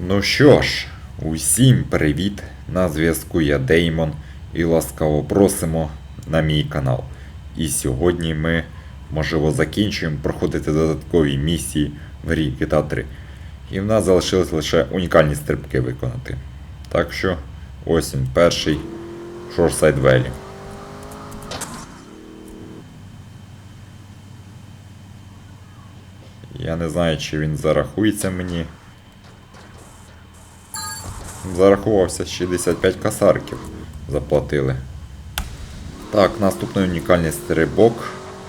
Ну що ж, усім привіт! На зв'язку я Деймон і ласкаво просимо на мій канал. І сьогодні ми, можливо, закінчуємо проходити додаткові місії в грі GTA 3. І в нас залишилось лише унікальні стрибки виконати. Так що, ось він перший Shoreside Valley. Я не знаю, чи він зарахується мені. Зарахувався 65 касарків. Заплатили. Так, наступний унікальний стрибок.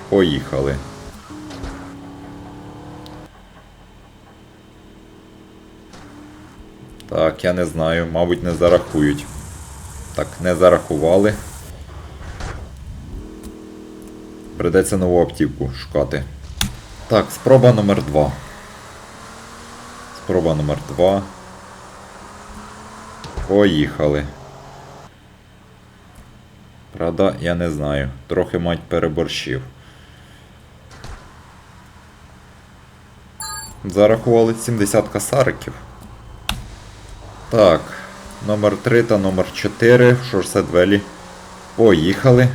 Поїхали. Так, я не знаю, мабуть, не зарахують. Так, не зарахували. Придеться нову аптівку шукати. Так, спроба номер 2. Спроба номер 2. Поїхали. Правда, я не знаю. Трохи мать переборщив. Зарахували 70 касариків. Так, номер 3 та номер 4 в Шорсетвелі. Поїхали.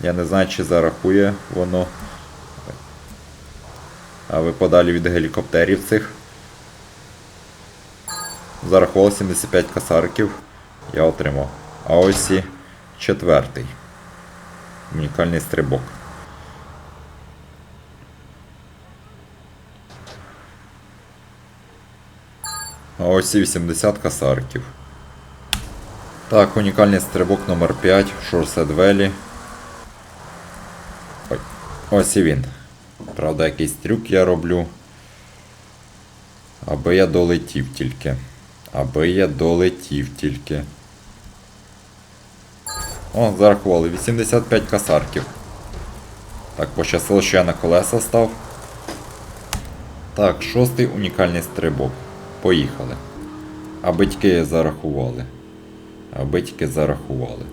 Я не знаю, чи зарахує воно. А ви подалі від гелікоптерів цих. Зарахував 75 касарків. Я отримав. А ось і четвертий. Унікальний стрибок. А ось і 80 касарків. Так, унікальний стрибок номер 5 в Шорседвелі. Ой, ось і він. Правда, якийсь трюк я роблю. Аби я долетів тільки. Аби я долетів тільки. О, зарахували 85 касарків. Так, пощастило, що я на колеса став. Так, шостий унікальний стрибок. Поїхали. А батьки зарахували. А батьки зарахували.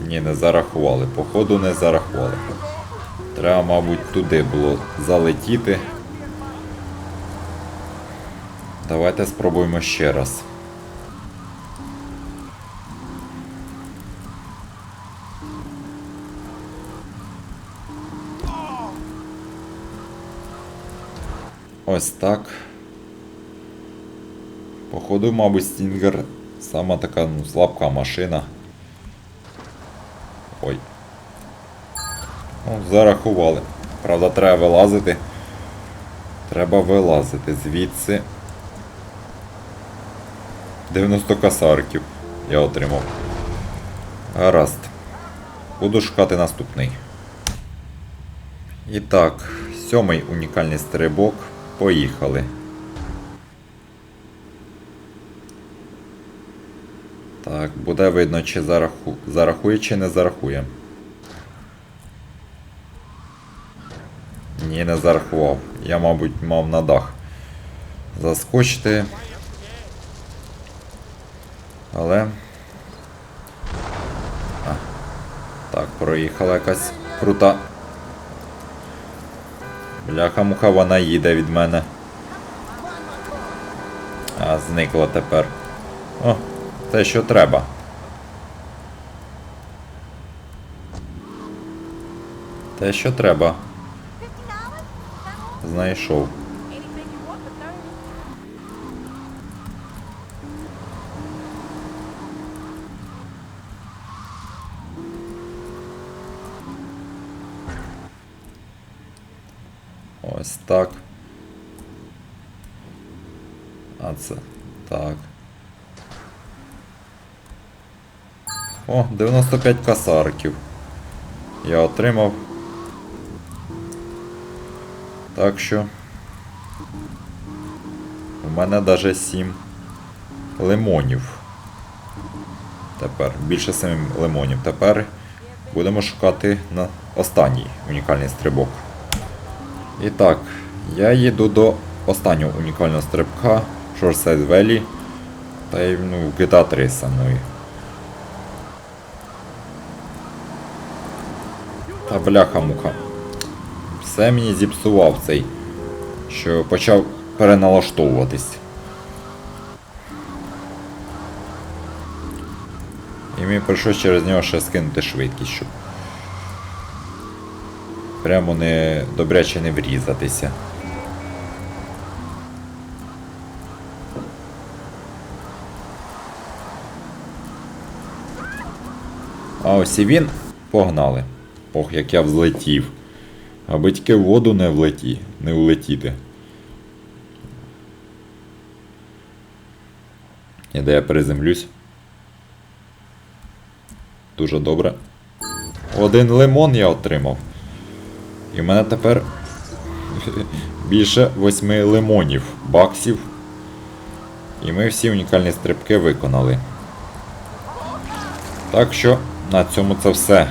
Ні, не зарахували. Походу не зарахували. Треба, мабуть, туди було залетіти. Давайте спробуємо ще раз. Ось так. Походу, мабуть, Стінгер сама така ну, слабка машина. Ой. Ну, зарахували. Правда, треба вилазити. Треба вилазити звідси. 90 касарків я отримав. Гаразд. Буду шукати наступний. І так, сьомий унікальний стрибок. Поїхали. Так, буде видно, чи зараху... зарахує, чи не зарахує. Ні, не зарахував. Я, мабуть, мав на дах заскочити. Але. А. Так, проїхала якась крута. Бляха-муха, вона їде від мене. А, зникла тепер. О, те, що треба. Те, що треба. Знайшов. Ось так. А це так. О, 95 касарків. Я отримав. Так що. У мене даже 7 лимонів. Тепер більше 7 лимонів. Тепер будемо шукати на останній унікальний стрибок. І так, я їду до останнього унікального стрибка Shoreside Valley. Та ну, в GTA 3 со мною. Та бляха-муха. Все мені зіпсував цей, що почав переналаштовуватись. І мені прийшлось через нього ще скинути швидкість, щоб прямо не добряче не врізатися. А ось і він погнали. Ох, як я взлетів. Аби тільки в воду не влеті, не влетіти. І де я приземлюсь. Дуже добре. Один лимон я отримав. І в мене тепер більше восьми лимонів, баксів. І ми всі унікальні стрибки виконали. Так що на цьому це все.